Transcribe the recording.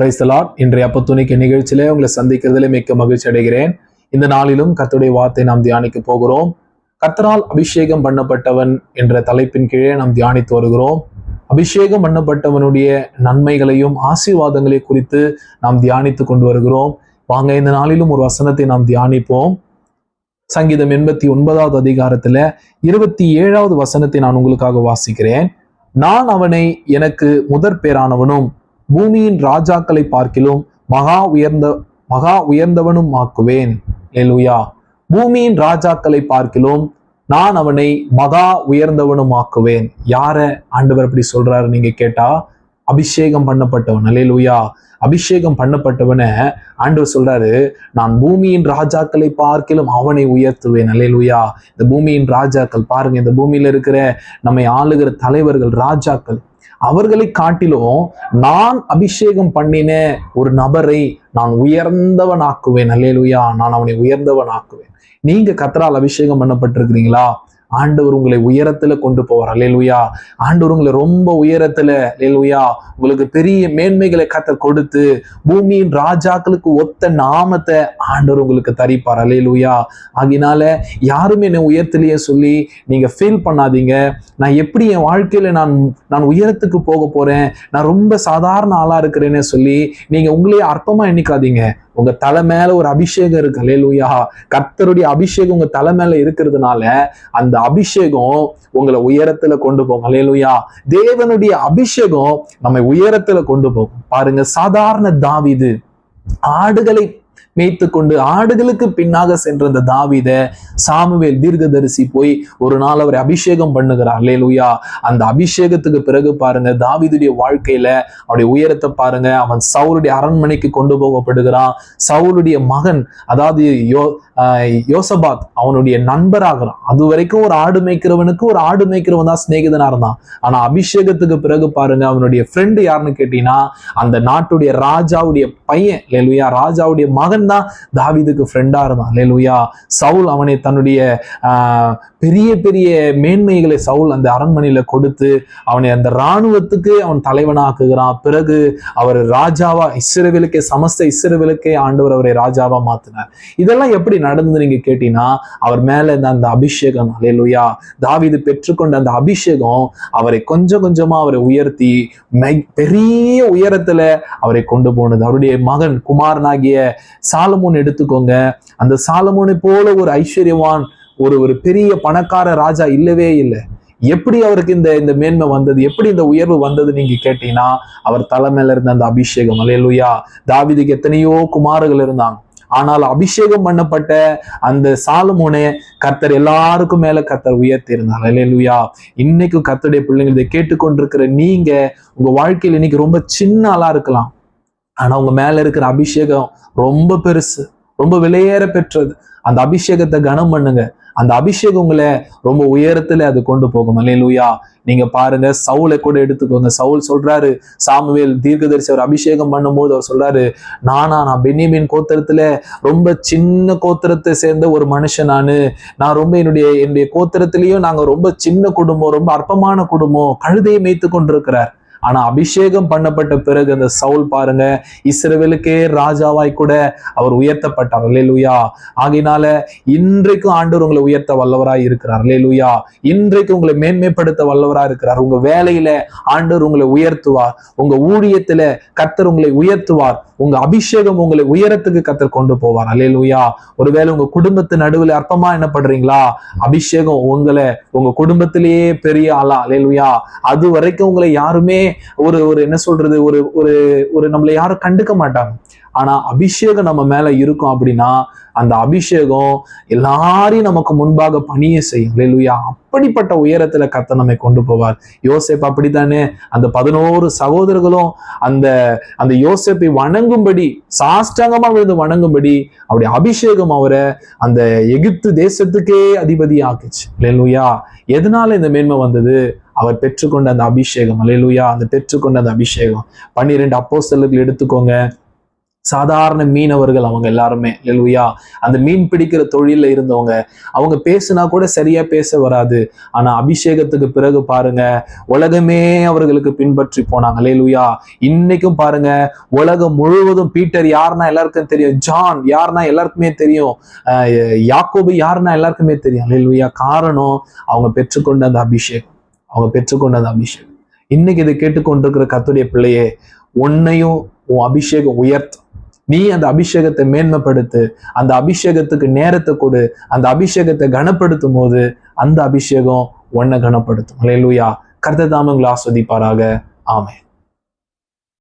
Praise the Lord இன்றைய அப்பத்துணிக்கு நிகழ்ச்சியிலே உங்களை சந்திக்கிறதுல மிக்க மகிழ்ச்சி அடைகிறேன். இந்த நாளிலும் கத்துடைய வார்த்தை நாம் தியானிக்க போகிறோம். கத்தரால் அபிஷேகம் பண்ணப்பட்டவன் என்ற தலைப்பின் கீழே நாம் தியானித்து வருகிறோம். அபிஷேகம் பண்ணப்பட்டவனுடைய நன்மைகளையும் ஆசீர்வாதங்களையும் குறித்து நாம் தியானித்து கொண்டு வருகிறோம். வாங்க இந்த நாளிலும் ஒரு வசனத்தை நாம் தியானிப்போம். சங்கீதம் எண்பத்தி ஒன்பதாவது அதிகாரத்துல இருபத்தி ஏழாவது வசனத்தை நான் உங்களுக்காக வாசிக்கிறேன். நான் அவனை எனக்கு முதற் பேரானவனும் பூமியின் ராஜாக்களை பார்க்கிலும் மகா உயர்ந்த மகா உயர்ந்தவனும் ஆக்குவேன் ஏலுயா பூமியின் ராஜாக்களை பார்க்கிலும் நான் அவனை மகா உயர்ந்தவனும் ஆக்குவேன் யார ஆண்டவர் அப்படி சொல்றாரு நீங்க கேட்டா? அபிஷேகம் பண்ணப்பட்டவன். அல்லேலூயா அபிஷேகம் பண்ணப்பட்டவனை ஆண்டவர் சொல்றாரு நான் பூமியின் ராஜாக்களை பார்க்கிலும் அவனை உயர்த்துவேன். அல்லேலூயா இந்த பூமியின் ராஜாக்கள் பாருங்க இந்த பூமியில இருக்கிற நம்மை ஆளுகிற தலைவர்கள் ராஜாக்கள் அவர்களை காட்டிலும் நான் அபிஷேகம் பண்ணின ஒரு நபரை நான் உயர்ந்தவன் ஆக்குவேன் அல்லேலுயா நான் அவனை உயர்ந்தவன் ஆக்குவேன் நீங்க கத்தரால் அபிஷேகம் பண்ணப்பட்டிருக்கிறீங்களா? ஆண்டவர் உங்களை உயரத்துல கொண்டு போவார். லேலுயா ஆண்டவர் உங்களை ரொம்ப உயரத்துல அல்லேலுயா உங்களுக்கு பெரிய மேன்மைகளை கத்த கொடுத்து பூமியின் ராஜாக்களுக்கு ஒத்த நாமத்தை ஆண்டவர் உங்களுக்கு தரிப்பார். அலேலுயா ஆகினால யாருமே என்னை உயரத்திலேயே சொல்லி நீங்க ஃபீல் பண்ணாதீங்க. நான் எப்படி என் வாழ்க்கையில நான் நான் உயரத்துக்கு போக போறேன்? நான் ரொம்ப சாதாரண ஆளா இருக்கிறேன்னு சொல்லி நீங்க உங்களையே அற்பமா எண்ணிக்காதீங்க. உங்க தலை மேல ஒரு அபிஷேகம் இருக்கு. அல்லேலூயா கர்த்தருடைய அபிஷேகம் உங்க தலை மேல இருக்கிறதுனால அந்த அபிஷேகம் உங்களை உயரத்துல கொண்டு போகும். அல்லேலூயா தேவனுடைய அபிஷேகம் நம்மை உயரத்துல கொண்டு போகும். பாருங்க சாதாரண தாவிது ஆடுகளை மேய்த்து கொண்டு ஆடுகளுக்கு பின்னாக சென்ற அந்த தாவித சாமுவேல் தீர்க்கதரிசி போய் ஒரு நாள் அவரை அபிஷேகம் பண்ணுகிறார். லேலுயா அந்த அபிஷேகத்துக்கு பிறகு பாருங்க தாவிதுடைய வாழ்க்கையில அவருடைய உயரத்தை பாருங்க அவன் சவுளுடைய அரண்மனைக்கு கொண்டு போகப்படுகிறான். சவுளுடைய மகன் அதாவது யோ யோசபாத் அவனுடைய நண்பராகிறான். அது வரைக்கும் ஒரு ஆடு மேய்க்கிறவனுக்கு ஒரு ஆடு மேய்க்கிறவன் தான் சிநேகிதனா இருந்தான். ஆனா அபிஷேகத்துக்கு பிறகு பாருங்க அவனுடைய ஃப்ரெண்டு யாருன்னு கேட்டீங்கன்னா அந்த நாட்டுடைய ராஜாவுடைய பையன் லேலுயா ராஜாவுடைய மகன் தான் தாவிதுக்கு ஃப்ரெண்டா இருந்தான். லேலுயா சவுல் அவனை தன்னுடைய பெரிய பெரிய மேன்மைகளை சவுல் அந்த அரண்மனையில கொடுத்து அவனை அந்த இராணுவத்துக்கு அவன் தலைவனாக்குகிறான். பிறகு அவர் ராஜாவா இஸ்ரவேலுக்கே சமஸ்த இஸ்ரவேலுக்கே ஆண்டவர் அவரை ராஜாவா மாத்தினார். இதெல்லாம் எப்படி நடந்து நீங்க கேட்டீங்கன்னா அவர் மேல இந்த அந்த அபிஷேகம் அலையலுயா தாவிது பெற்றுக்கொண்ட அந்த அபிஷேகம் அவரை கொஞ்சம் கொஞ்சமா அவரை உயர்த்தி பெரிய உயரத்துல அவரை கொண்டு போனது. அவருடைய மகன் குமாரனாகிய சாலமோன் எடுத்துக்கோங்க. அந்த சாலமோனை போல ஒரு ஐஸ்வர்யவான் ஒரு ஒரு பெரிய பணக்கார ராஜா இல்லவே இல்லை. எப்படி அவருக்கு இந்த இந்த மேன்மை வந்தது? எப்படி இந்த உயர்வு வந்தது நீங்க கேட்டீங்கன்னா அவர் தலைமையில இருந்த அந்த அபிஷேகம் அலையலுயா தாவிதுக்கு எத்தனையோ குமார்கள் இருந்தாங்க. ஆனால் அபிஷேகம் பண்ணப்பட்ட அந்த சாலமோனே கர்த்தர் எல்லாருக்கும் மேல கர்த்தர் உயர்த்தி இருந்தார் அலையலுயா இன்னைக்கு கர்த்தருடைய பிள்ளைங்க இதை கேட்டுக்கொண்டிருக்கிற நீங்க உங்க வாழ்க்கையில் இன்னைக்கு ரொம்ப சின்ன ஆளா இருக்கலாம். ஆனா உங்க மேல இருக்கிற அபிஷேகம் ரொம்ப பெருசு ரொம்ப விலையேற பெற்றது. அந்த அபிஷேகத்தை கனம் பண்ணுங்க. அந்த அபிஷேகம் உங்களை ரொம்ப உயரத்துல அது கொண்டு போகும். அல்லேலூயா. நீங்க பாருங்க சவுலை கூட எடுத்துக்கோங்க. சவுல் சொல்றாரு சாமுவேல் தீர்க்கதரிசி அவர் அபிஷேகம் பண்ணும்போது அவர் சொல்றாரு நானா நான் பென்னியமின் கோத்திரத்துல ரொம்ப சின்ன கோத்திரத்தை சேர்ந்த ஒரு மனுஷன் நானு. நான் ரொம்ப என்னுடைய என்னுடைய கோத்திரத்திலயும் நாங்க ரொம்ப சின்ன குடும்பம் ரொம்ப அற்பமான குடும்பம் கழுதையை மேய்த்து கொண்டிருக்கிறார். ஆனா அபிஷேகம் பண்ணப்பட்ட பிறகு அந்த சவுல் பாருங்க இஸ்ரவேலுக்கே ராஜாவாய் கூட அவர் உயர்த்தப்பட்டார். அல்லேலூயா. ஆகினால இன்றைக்கும் ஆண்டவர் உங்களை உயர்த்த வல்லவராய் இருக்கிறார். அல்லேலூயா. இன்றைக்கு உங்களை மேன்மைப்படுத்த வல்லவராய் இருக்கிறார். உங்க வேலையில ஆண்டவர் உங்களை உயர்த்துவார். உங்க ஊழியத்துல கத்தர் உங்களை உயர்த்துவார். உங்க அபிஷேகம் உங்களை உயரத்துக்கு கத்தர் கொண்டு போவார். அலையலூயா ஒருவேளை உங்க குடும்பத்து நடுவில் அற்பமா என்ன பண்றீங்களா அபிஷேகம் உங்களை உங்க குடும்பத்திலேயே பெரிய ஆளா. அலையலுயா அது வரைக்கும் உங்களை யாருமே ஒரு ஒரு என்ன சொல்றது ஒரு ஒரு ஒரு நம்மளை யாரும் கண்டுக்க மாட்டாங்க. ஆனா அபிஷேகம் நம்ம மேல இருக்கும் அப்படின்னா அந்த அபிஷேகம் எல்லாரையும் நமக்கு முன்பாக பணியை செய்யும். இல்லையா அப்படிப்பட்ட உயரத்துல கத்த நம்மை கொண்டு போவார். யோசேப் அப்படித்தானே? அந்த பதினோரு சகோதரர்களும் அந்த அந்த யோசேப்பை வணங்கும்படி சாஷ்டாங்கமா விழுந்து வணங்கும்படி அவருடைய அபிஷேகம் அவரை அந்த எகிப்து தேசத்துக்கே அதிபதி ஆக்குச்சு இல்லையா எதனால இந்த மேன்மை வந்தது? அவர் பெற்றுக்கொண்ட அந்த அபிஷேகம் அலையலூயா அந்த பெற்றுக்கொண்ட அந்த அபிஷேகம். பன்னிரெண்டு அப்போஸ்தலர்கள் எடுத்துக்கோங்க. சாதாரண மீனவர்கள் அவங்க எல்லாருமே லெலுயா அந்த மீன் பிடிக்கிற தொழிலில் இருந்தவங்க அவங்க பேசுனா கூட சரியா பேச வராது. ஆனா அபிஷேகத்துக்கு பிறகு பாருங்க உலகமே அவர்களுக்கு பின்பற்றி போனாங்க லெலுயா இன்னைக்கும் பாருங்க உலகம் முழுவதும் பீட்டர் யாருன்னா எல்லாருக்கும் தெரியும் ஜான் யாருன்னா எல்லாருக்குமே தெரியும் யாக்கோபு யாருன்னா எல்லாருக்குமே தெரியும் லெலுயா காரணம் அவங்க பெற்றுக்கொண்ட அந்த அபிஷேகம். அவங்க பெற்றுக்கொண்ட அந்த அபிஷேகம். இன்னைக்கு இதை கேட்டுக்கொண்டிருக்கிற கத்துடைய பிள்ளையே உன்னையும் உன் அபிஷேகம் உயர்த்தும். நீ அந்த அபிஷேகத்தை மேன்மைப்படுத்து அந்த அபிஷேகத்துக்கு நேரத்தை கொடு அந்த அபிஷேகத்தை கனப்படுத்தும் போது அந்த அபிஷேகம் உன்னை கனப்படுத்தும். லேலுயா கர்த்ததாமங்களை ஆஸ்வதிப்பாராக. ஆமென்.